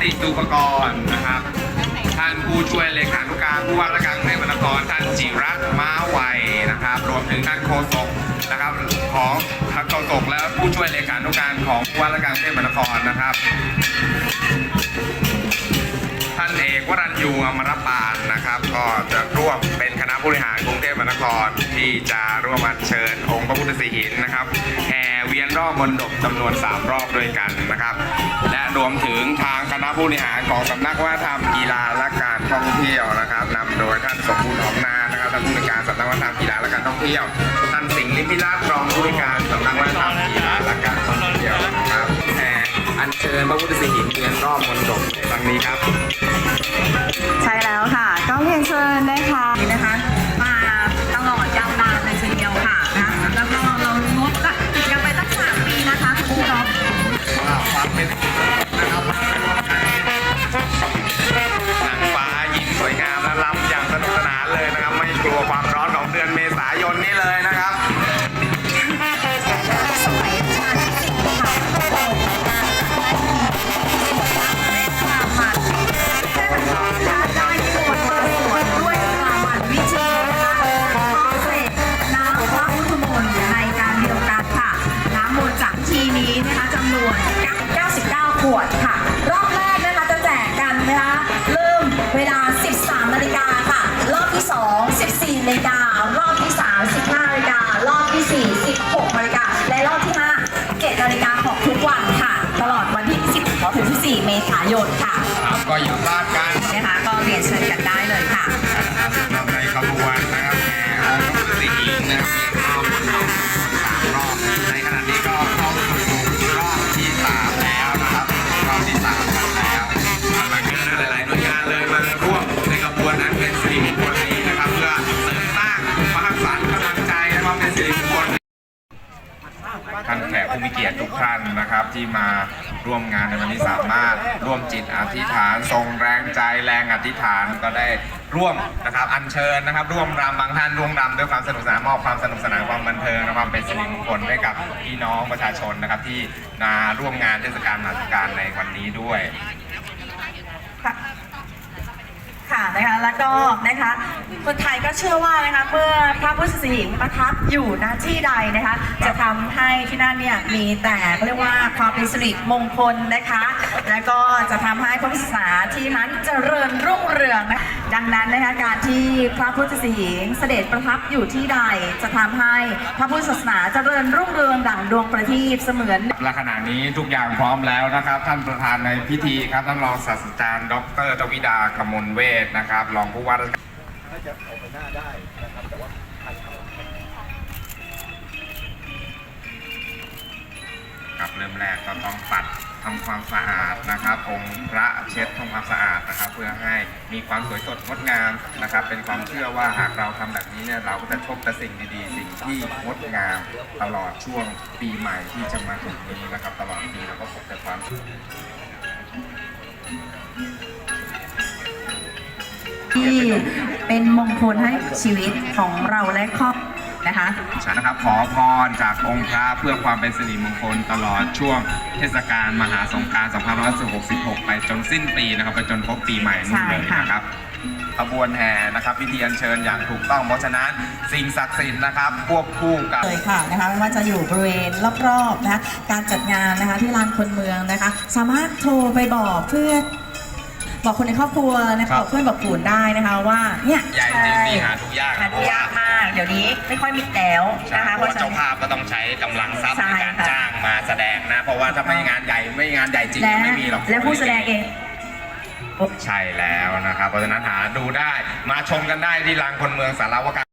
ติตุปกรณ์นะครับ ท่านผู้ช่วยเลขานุการผู้ว่าราชการกรุงเทพมหานครท่านจิรัตน์ม้าไวนะครับ รวมถึงท่านโฆษกนะครับของท่านโฆษกและผู้ช่วยเลขานุการของผู้ว่าราชการกรุงเทพมหานครนะครับ ท่านเอกวรัญยูอมรปานนะครับ ก็จะร่วมเป็นคณะผู้บริหารกรุงเทพมหานครที่จะร่วมอัญเชิญองค์พระพุทธสีหินนะครับแห่เวียนรอบมณฑปจำนวน 3 รอบด้วยกันนะครับและร วมถึงทางคณะผู้บริหารของสำนักวัฒนธรรมกีฬาและการท่องเที่ยวนะครับนำโดยท่านสมบูรณ์หอมนานะครับท่านผู้บริการสำนักวัฒนธรรมกีฬาและการท่องเที่ยว ท่านสิงห์ลิมพิราชรองผู้บริการสำนักวัฒนธรรมกีฬาและการท่องเที่ยวนะครับแห่อัญเชิญพระพุทธสิหินเวียนรอบมณฑปในครั้งนี้ครับ กลัวความร้อนของเดือนเมษายนนี้เลยนะ ที่มาร่วมงานในวันนี้สามารถร่วมจิตอธิษฐานทรงแรงใจแรงอธิษฐานก็ได้ร่วมนะครับ อัญเชิญนะครับ ร่วมรำบางท่านร่วมรำด้วยความสนุกสนานมอบความสนุกสนานความบันเทิงและความเป็นสิริมงคลให้กับพี่น้องประชาชนนะครับ ที่มาร่วมงานเทศกาลมหาสการในวันนี้ด้วยค่ะ นะคะแล้วก็นะคะคนไทยก็เชื่อว่านะคะเมื่อพระพุทธสิหิงประทับอยู่ณที่ใดนะคะ จะทำให้ที่นั่นเนี่ยมีแต่เรียกว่าความเป็นสิริมงคลนะคะ แล้วก็จะทำให้พระพุทธศาสนาที่นั้นเจริญรุ่งเรืองนะดังนั้นนะคะการที่พระพุทธสิหิงเสด็จประทับอยู่ที่ใด จะทำให้พระพุทธศาสนาเจริญรุ่งเรืองดั่งดวงประทีปเสมือนและขณะนี้ทุกอย่างพร้อมแล้วนะครับ ท่านประธานในพิธีครับท่านรองศาสตราจารย์ ดรทวิดากมลเวทนะครับรองผู้ว่าราชการน่าจะออกไปหน้าได้นะครับแต่ว่าคันเขาครับเริ่มแรกก็ต้องปัด ทำความสะอาดนะครับ องค์พระเช็ดทำความสะอาดนะครับ เพื่อให้มีความสวยสดงดงามนะครับ เป็นความเชื่อว่าหากเราทำแบบนี้เนี่ยเราก็จะพบแต่สิ่งดีๆ สิ่งที่งดงามตลอดช่วงปีใหม่ที่จะมาถึงนี้นะครับ ตลอดปีเราก็พบแต่ความที่เป็นมงคลให้ชีวิตของเราและครอบ นะคะนะครับขอพรจากองค์พระเพื่อความเป็นสิริมงคลตลอดช่วงเทศกาลมหาสงกรานต์2566 ไปจนสิ้นปีนะครับไปจนพบปีใหม่นู่นเลยใช่ค่ะนะครับขบวนแห่นะครับพิธีอัญเชิญอย่างถูกต้องเพราะฉะนั้นสิ่งศักดิ์สิทธิ์นะครับควบคู่กับเลยค่ะนะคะไม่ว่าจะอยู่บริเวณรอบๆนะคะการจัดงานนะคะที่ลานคนเมืองนะคะ สามารถโทรไปบอกเพื่อนบอกคนในครอบครัวนะครัคะบบอกเพื่อนบอกฝูนได้นะคะว่าเนี่ยใหญ่จริงมีหาทุกยากหาดูยากมากเดี๋ยวนี้ไม่ค่อยมีแล้วใช่นะคะเพเพราะราะว่าฉะเจ้านั้นภาพก็ต้องใช้กำลังทรัพย์ใช่ในการค่ะ จ้างมาแสดงนะ เพราะว่าถ้าไม่งานใหญ่ไม่งานใหญ่จริงและไม่มีหรอก และผู้แสดงเอง ใช่แล้วนะครับ เพราะฉะนั้นหาดูได้มาชมกันได้ที่ลานคนเมืองสารวการ